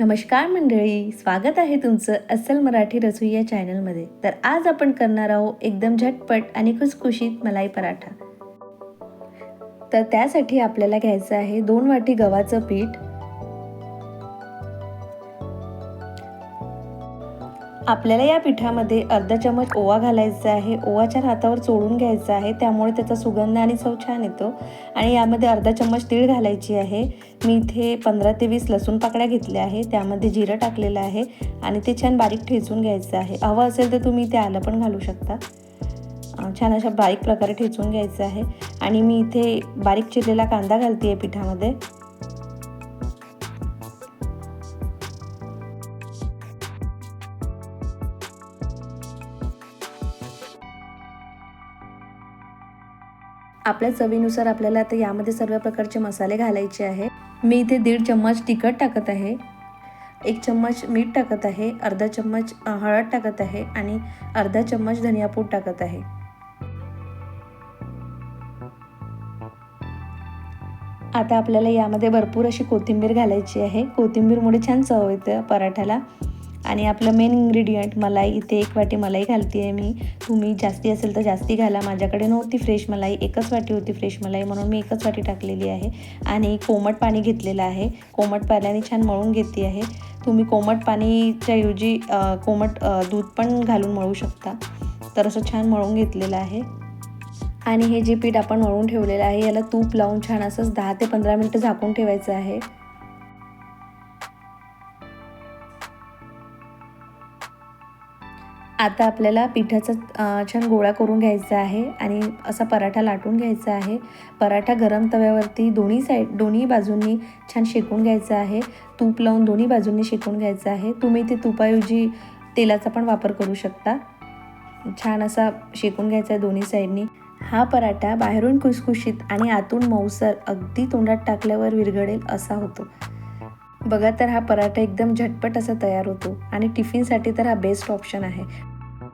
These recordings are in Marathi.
नमस्कार मंडळी स्वागत आहे तुमचं अस्सल मराठी रसोई या चॅनलमध्ये. तर आज आपण करणार आहोत एकदम झटपट आणि खुसखुशीत मलाई पराठा. तर त्यासाठी आपल्याला घ्यायचं आहे दोन वाटी गव्हाचं पीठ आपल्याला या पिठामध्ये अर्धा चमच ओवा घालायचा आहे. ओवाच्या हातावर चोळून घ्यायचा आहे. त्यामुळे त्याचा सुगंध आणि चव छान येतो. आणि यामध्ये अर्धा चम्मच तीळ घालायची आहे. मी इथे पंधरा ते वीस लसूण पाकळ्या घेतल्या आहे त्यामध्ये जिरं टाकलेलं आहे आणि ते छान बारीक ठेचून घ्यायचं आहे. हवं असेल तर तुम्ही ते आलं पण घालू शकता. छान अशा बारीक प्रकारे ठेचून घ्यायचं आहे. आणि मी इथे बारीक चिरलेला कांदा घालते आहे पिठामध्ये. आपल्या चवीनुसार आपल्याला आता यामध्ये सर्व प्रकारचे मसाले घालायचे आहे. मी इथे दीड चम्मच तिखट टाकत आहे. एक चम्मच मीठ टाकत आहे. अर्धा चम्मच हळद टाकत आहे आणि अर्धा चम्मच धनियापूड टाकत आहे. आता आपल्याला यामध्ये भरपूर अशी कोथिंबीर घालायची आहे. कोथिंबीरमुळे छान चव येते पराठ्याला. आणि आपलं मेन इन्ग्रेडियंट मलाई इथे एक वाटी मलाई घालते आहे मी. तुम्ही जास्ती असेल तर जास्ती घाला. माझ्याकडे नव्हती फ्रेश मलाई एकच वाटी होती फ्रेश मलाई म्हणून मी एकच वाटी टाकलेली आहे. आणि कोमट पाणी घेतलेलं आहे. कोमट पाण्याने छान मळून घेते आहे. तुम्ही कोमट पाणीच्या ऐवजी कोमट दूध पण घालून मळू शकता. तर असं छान मळून घेतलेलं आहे. आणि हे जे पीठ आपण मळून ठेवलेलं आहे याला तूप लावून छान असंच दहा ते पंधरा मिनटं झाकून ठेवायचं आहे. आता आपल्याला पिठाचा छान गोळा करून घ्यायचा आहे आणि असा पराठा लाटून घ्यायचा आहे. पराठा गरम तव्यावरती दोन्ही साईड दोन्ही बाजूंनी छान शेकून घ्यायचं आहे. तूप लावून दोन्ही बाजूंनी शेकून घ्यायचं आहे. तुम्ही ते तुपाऐवजी तेलाचा पण वापर करू शकता. छान असा शेकून घ्यायचा आहे दोन्ही साईडनी. हा पराठा बाहेरून खुसखुशीत आणि आतून मऊसर अगदी तोंडात टाकल्यावर विरघडेल असा होतो. बघा तर हा पराठा एकदम झटपट असा तयार होतो आणि टिफिनसाठी तर हा बेस्ट ऑप्शन आहे.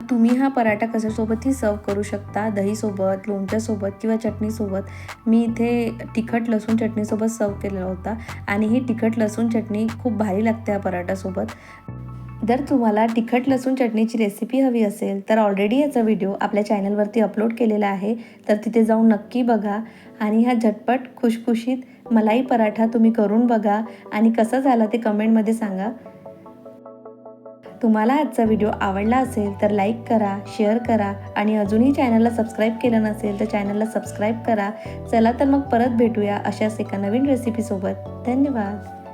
तुम्ही हा पराठा कशासोबतही सर्व करू शकता. दहीसोबत लोणच्यासोबत किंवा चटणीसोबत. मी इथे तिखट लसूण चटणीसोबत सर्व केलेला होता आणि ही तिखट लसूण चटणी खूप भारी लागते हा पराठासोबत. जर तुम्हाला तिखट लसूण चटणीची रेसिपी हवी असेल तर ऑलरेडी याचा व्हिडिओ आपल्या चॅनलवरती अपलोड केलेला आहे. तर तिथे जाऊन नक्की बघा आणि हा झटपट खुशखुशीत मलाई पराठा तुम्ही करून बघा आणि कसा झाला ते कमेंटमध्ये सांगा. तुम्हाला आजचा व्हिडिओ आवडला असेल तर लाईक करा शेअर करा आणि अजूनही चॅनलला सबस्क्राईब केलं नसेल तर चॅनलला सबस्क्राईब करा. चला तर मग परत भेटूया अशाच एका नवीन रेसिपीसोबत धन्यवाद.